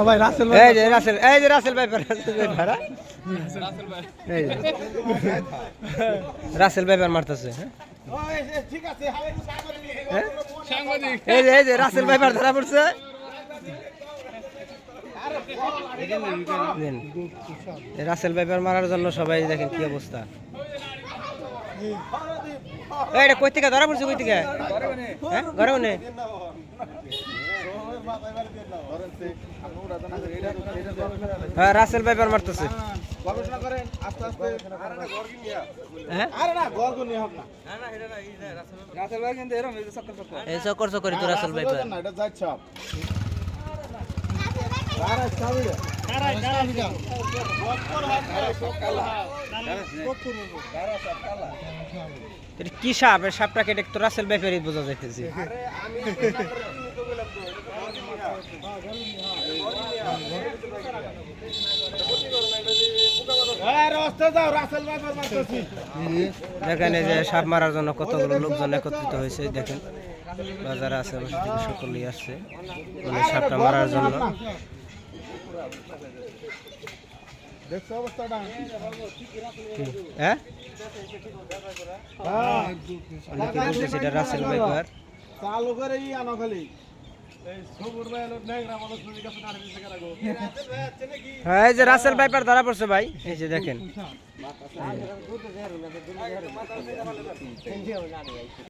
ভাই রাসেল এই যে রাসেল এই যে রাসেল ভাই রাসেল ভাই ভাড়া এই রাসেল ভাই মারতেছে হ্যাঁ? ঠিক আছে হ্যাঁ? এই যে এই যে রাসেল ভাই ধরা পড়ছে। এই রাসেল ভাইপার মারার জন্য সবাই দেখেন কি অবস্থা। এই, এটা কই থেকে? ধরা পড়ছে কই থেকে? হ্যাঁ ঘরে মনে হ্যাঁ রাসেল ভাইপার মারতেছে। গবেষণা করেন আস্তে আস্তে। হ্যাঁ? আরে না গর্গ নিয়ে হোক না। এই চক্কর চক্করি। তো রাসেল ভাইপার না এটা যাই চাপ আরে চাবি রে এটা কি সাপ? সাপটা কেটে তো রাসেল ভাইপারই বোঝা যাইতেছে। আরে যাও রাসেল ভাই মারতেছি দেখেন এই যে সাপ মারার জন্য কতগুলো লোকজন একত্রিত হয়েছে, দেখেন। বাজারে আশেপাশে থেকে সকলেই আসছে মানে সাপটা মারার জন্য। দেখছ হ্যাঁ? অনেকে বলতেছে, এটা রাসেল ভাইপার চালু করে আনো খালি হ্যাঁ এই যে রাসেল ভাইপার ধরা পড়ছে ভাই। এই যে দেখেন।